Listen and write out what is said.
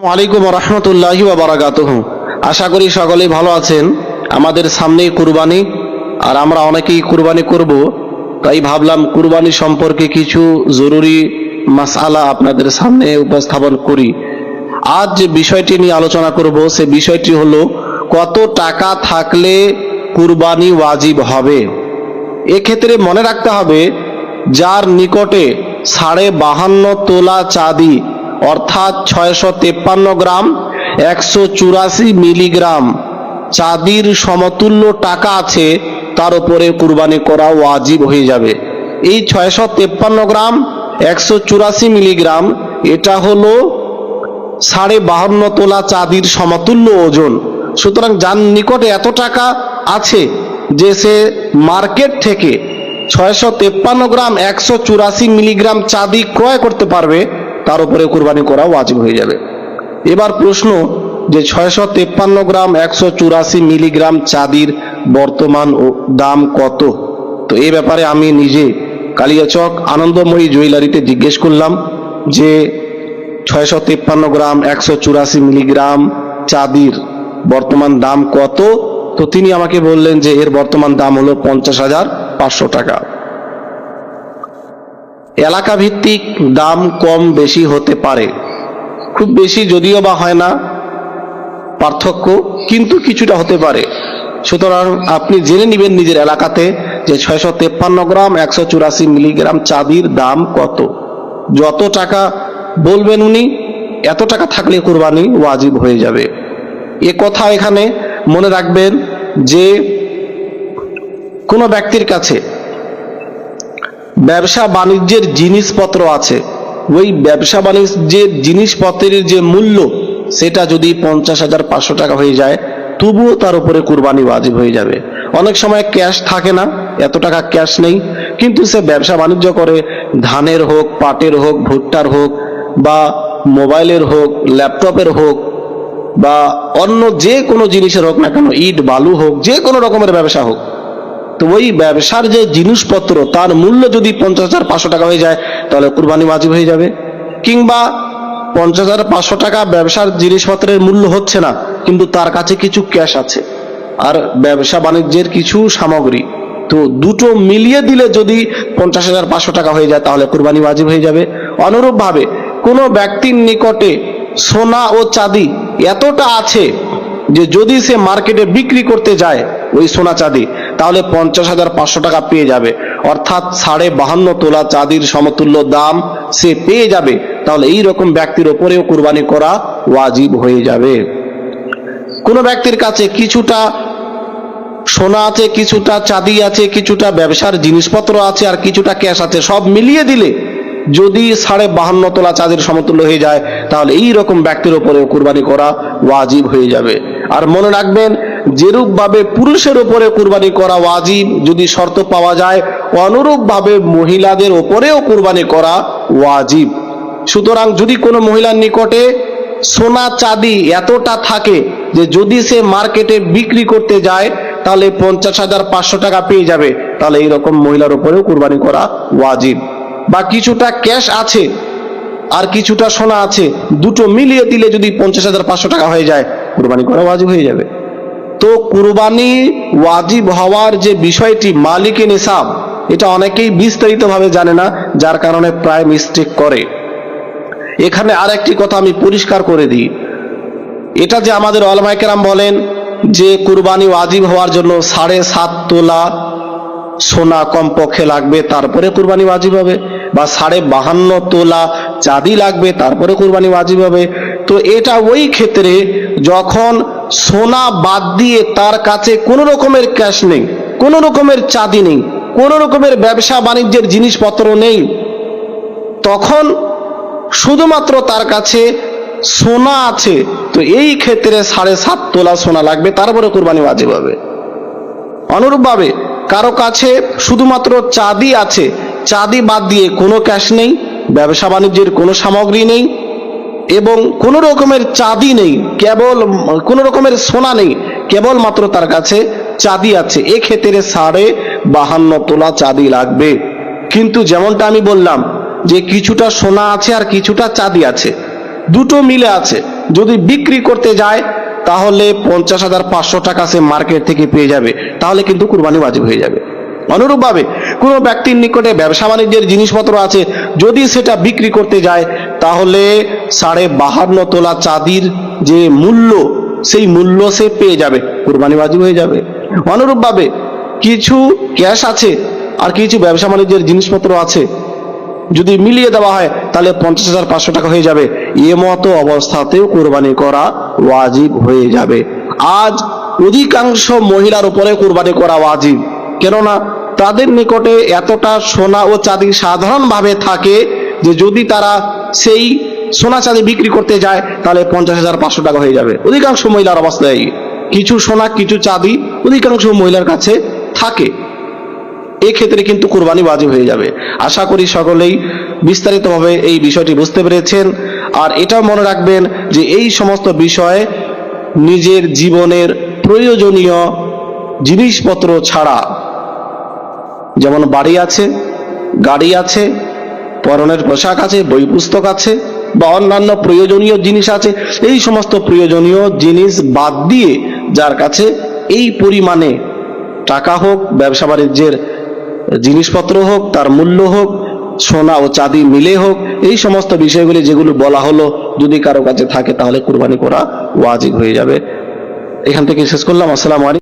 আলাইকুম রহমতুল্লাহি বারাকাতুহ। আশা করি সকলেই ভালো আছেন। আমাদের সামনেই কুরবানি, আর আমরা অনেকেই কুরবানি করব। তাই ভাবলাম কুরবানি সম্পর্কে কিছু জরুরি মাসআলা আপনাদের সামনে উপস্থাপন করি। আজ যে বিষয়টি নিয়ে আলোচনা করব, সে বিষয়টি হলো, কত টাকা থাকলে কুরবানি ওয়াজিব হবে? এক্ষেত্রে মনে রাখতে হবে, যার নিকটে সাড়ে বাহান্ন তোলা চাঁদি অর্থাৎ ছয়শো তেপ্পান্ন গ্রাম, একশো চুরাশি মিলিগ্রাম। চাঁদির সমতুল্য টাকা আছে, তার উপরে কুরবানি করা ওয়াজিব হয়ে যাবে। এই ছয়শো তেপ্পান্ন গ্রাম, একশো চুরাশি মিলিগ্রাম, এটা হলো সাড়ে বাহান্ন তোলা চাঁদির সমতুল্য ওজন। সুতরাং যার নিকটে এত টাকা আছে যে সে মার্কেট থেকে ছয়শো তেপ্পান্ন গ্রাম, একশো চুরাশি মিলিগ্রাম চাঁদি ক্রয় করতে পারবে তার উপরে কুরবানি করা ওয়াজিব হয়ে যাবে। এবার প্রশ্ন যে ছয়শো তেপ্পান্ন গ্রাম একশো চুরাশি মিলিগ্রাম চাঁদির বর্তমান দাম কত? তো এ ব্যাপারে আমি নিজে কালিয়াচক আনন্দময়ী জুয়েলারিতে জিজ্ঞেস করলাম যে ছয়শো তিপ্পান্ন গ্রাম একশো চুরাশি মিলিগ্রাম চাঁদির বর্তমান দাম কত? তো তিনি আমাকে বললেন যে এর বর্তমান দাম হলো পঞ্চাশ হাজার পাঁচশো টাকা। এলাকা ভিত্তিক দাম কম বেশি হতে পারে। খুব বেশি যদিও বা হয় না, পার্থক্য কিন্তু কিছুটা হতে পারে। সুতরাং আপনি জেনে নেবেন নিজের এলাকাতে যে ছয়শো তেপ্পান্ন গ্রাম, একশো চুরাশি মিলিগ্রাম চাঁদির দাম কত। যত টাকা বলবেন উনি, এত টাকা থাকলে কোরবানি ওয়াজিব হয়ে যাবে। এ কথা এখানে মনে রাখবেন যে কোনো ব্যক্তির কাছে ব্যবসা বাণিজ্যের জিনিসপত্র আছে। ওই ব্যবসা বাণিজ্যের জিনিসপত্রের যে মূল্য, সেটা যদি পঞ্চাশ হাজার পাঁচশো টাকা হয়ে যায়, তবুও তার উপরে কুরবানি ওয়াজিব হয়ে যাবে। অনেক সময় ক্যাশ থাকে না, এত টাকা ক্যাশ নেই, কিন্তু সে ব্যবসা বাণিজ্য করে, ধানের হোক, পাটের হোক, ভুট্টার হোক, বা মোবাইলের হোক, ল্যাপটপের হোক, বা অন্য যে কোনো জিনিসের হোক না কেন, ইট, বালু হোক, যে কোনো রকমের ব্যবসা হোক তো ওই ব্যবসার যে জিনিসপত্র, তার মূল্য যদি পঞ্চাশ হাজার পাঁচশো টাকা হয়ে যায়, তাহলে কুরবানি ওয়াজিব হয়ে যাবে। কিংবা পঞ্চাশ হাজার পাঁচশো টাকা ব্যবসার জিনিসপত্রের মূল্য হচ্ছে না, কিন্তু তার কাছে কিছু ক্যাশ আছে। আর ব্যবসা বাণিজ্যের কিছু সামগ্রী। তো দুটো মিলিয়ে দিলে যদি পঞ্চাশ হাজার পাঁচশো টাকা হয়ে যায়, তাহলে কুরবানি ওয়াজিব হয়ে যাবে। অনুরূপভাবে কোনো ব্যক্তির নিকটে সোনা ও চাঁদি এতটা আছে যে যদি সে মার্কেটে বিক্রি করতে যায়, ওই সোনা চাঁদি তাহলে পঞ্চাশ হাজার পাঁচশো টাকা পেয়ে যাবে। অর্থাৎ সাড়ে বাহান্ন তোলা চাঁদির সমতুল্য দাম সে পেয়ে যাবে। তাহলে এই রকম ব্যক্তির ওপরেও কুরবানি করা ওয়াজিব হয়ে যাবে। কোনো ব্যক্তির কাছে কিছুটা সোনা আছে, কিছুটা চাঁদি আছে, কিছুটা ব্যবসার জিনিসপত্র আছে, আর কিছুটা ক্যাশ আছে, সব মিলিয়ে দিলে যদি সাড়ে বাহান্ন তোলা চাঁদের সমতুল্য হয়ে যায়, তাহলে এই রকম ব্যক্তির ওপরেও কুরবানি করা ওয়াজিব হয়ে যাবে। আর মনে রাখবেন যেরূপভাবে পুরুষের ওপরে কুরবানি করা ওয়াজিব, যদি শর্ত পাওয়া যায়, অনুরূপভাবে মহিলাদের ওপরেও কুরবানি করা ওয়াজিব। সুতরাং যদি কোনো মহিলার নিকটে সোনা চাঁদি এতটা থাকে যে যদি সে মার্কেটে বিক্রি করতে যায়, তাহলে পঞ্চাশ হাজার পাঁচশো টাকা পেয়ে যাবে। তাহলে এইরকম মহিলার উপরেও কুরবানি করা ওয়াজিব। বা কিছুটা ক্যাশ আছে আর কিছুটা সোনা আছে, দুটো মিলিয়ে দিলে যদি পঞ্চাশ হাজার পাঁচশো টাকা হয়ে যায়, কুরবানি করা ওয়াজিব হয়ে যাবে। তো কুরবানি ওয়াজিব হওয়ার যে বিষয়টি মালিকে নিসাব, এটা অনেকেই বিস্তারিতভাবে জানে না, যার কারণে প্রায় মিস্টেক করে। এখানে আরেকটি কথা আমি পরিষ্কার করে দিই। এটা যে আমাদের অলমাইকেরাম বলেন যে কুরবানি ওয়াজিব হওয়ার জন্য সাড়ে সাত তোলা সোনা কমপক্ষে লাগবে, তারপরে কুরবানি ওয়াজিব হবে, বা সাড়ে বাহান্ন তোলা চাঁদি লাগবে, তারপরে কুরবানি ওয়াজিব হবে। তো এটা ওই ক্ষেত্রে যখন সোনা বাদ দিয়ে তার কাছে কোনো রকমের ক্যাশ নেই, কোনো রকমের চাঁদি নেই, কোনো রকমের ব্যবসা বাণিজ্যের জিনিসপত্র নেই, তখন শুধুমাত্র তার কাছে সোনা আছে। তো এই ক্ষেত্রে সাড়ে সাত তোলা সোনা লাগবে, তারপরে কোরবানি ওয়াজিব হবে। অনুরূপভাবে কারও কাছে শুধুমাত্র চাঁদি আছে, চাঁদি বাদ দিয়ে কোনো ক্যাশ নেই, ব্যবসা বাণিজ্যের কোনো সামগ্রী নেই এবং কোনো রকমের চাঁদি নেই, কেবল, কোনো রকমের সোনা নেই, কেবলমাত্র তার কাছে চাঁদি আছে। এক্ষেত্রে সাড়ে বাহান্ন তোলা চাঁদি লাগবে। কিন্তু যেমনটা আমি বললাম যে কিছুটা সোনা আছে আর কিছুটা চাঁদি আছে, দুটো মিলে আছে। যদি বিক্রি করতে যায়, তাহলে পঞ্চাশ হাজার পাঁচশো টাকা সে মার্কেট থেকে পেয়ে যাবে। তাহলে কিন্তু কুরবানি বাজিব হয়ে যাবে। অনুরূপভাবে কোনো ব্যক্তির নিকটে ব্যবসা বাণিজ্যের জিনিসপত্র আছে, যদি সেটা বিক্রি করতে যায়, তাহলে সাড়ে বাহান্ন তোলা চাঁদির যে মূল্য, সেই মূল্য সে পেয়ে যাবে কুরবানি ওয়াজিব হয়ে যাবে। অনুরূপভাবে কিছু ক্যাশ আছে আর কিছু ব্যবসা বাণিজ্যের জিনিসপত্র আছে। যদি মিলিয়ে দেওয়া হয়, তাহলে পঞ্চাশ হাজার পাঁচশো টাকা হয়ে যাবে। এ মতো অবস্থাতেও কোরবানি করা ওয়াজিব হয়ে যাবে। আজ অধিকাংশ মহিলার উপরে কোরবানি করা ওয়াজিব। কেননা, তাদের নিকটে এতটা সোনা ও চাঁদি সাধারণভাবে থাকে যে যদি তারা সেই সোনা চাঁদি বিক্রি করতে যায়, তাহলে পঞ্চাশ হাজার পাঁচশো টাকা হয়ে যাবে। অধিকাংশ মহিলার অবস্থা এই। কিছু সোনা, কিছু চাঁদি অধিকাংশ মহিলার কাছে থাকে। এক্ষেত্রে কিন্তু কুরবানি ওয়াজিব হয়ে যাবে। আশা করি সকলেই বিস্তারিতভাবে এই বিষয়টি বুঝতে পেরেছেন। আর এটাও মনে রাখবেন যে এই সমস্ত বিষয়ে নিজের জীবনের প্রয়োজনীয় জিনিসপত্র ছাড়া, যেমন বাড়ি আছে, গাড়ি আছে, পরনের পোশাক আছে বই পুস্তক আছে বা অন্যান্য প্রয়োজনীয় জিনিস আছে, এই সমস্ত প্রয়োজনীয় জিনিস বাদ দিয়ে যার কাছে এই পরিমাণে টাকা হোক, ব্যবসা বাণিজ্যের জিনিসপত্র হোক, তার মূল্য হোক, সোনা ও চাঁদি মিলে হোক, এই সমস্ত বিষয়গুলি যেগুলো বলা হলো, যদি কারও কাছে থাকে তাহলে কুরবানি করা ওয়াজিব হয়ে যাবে। এখান থেকে শেষ করলাম, আসসালামু আলাইকুম।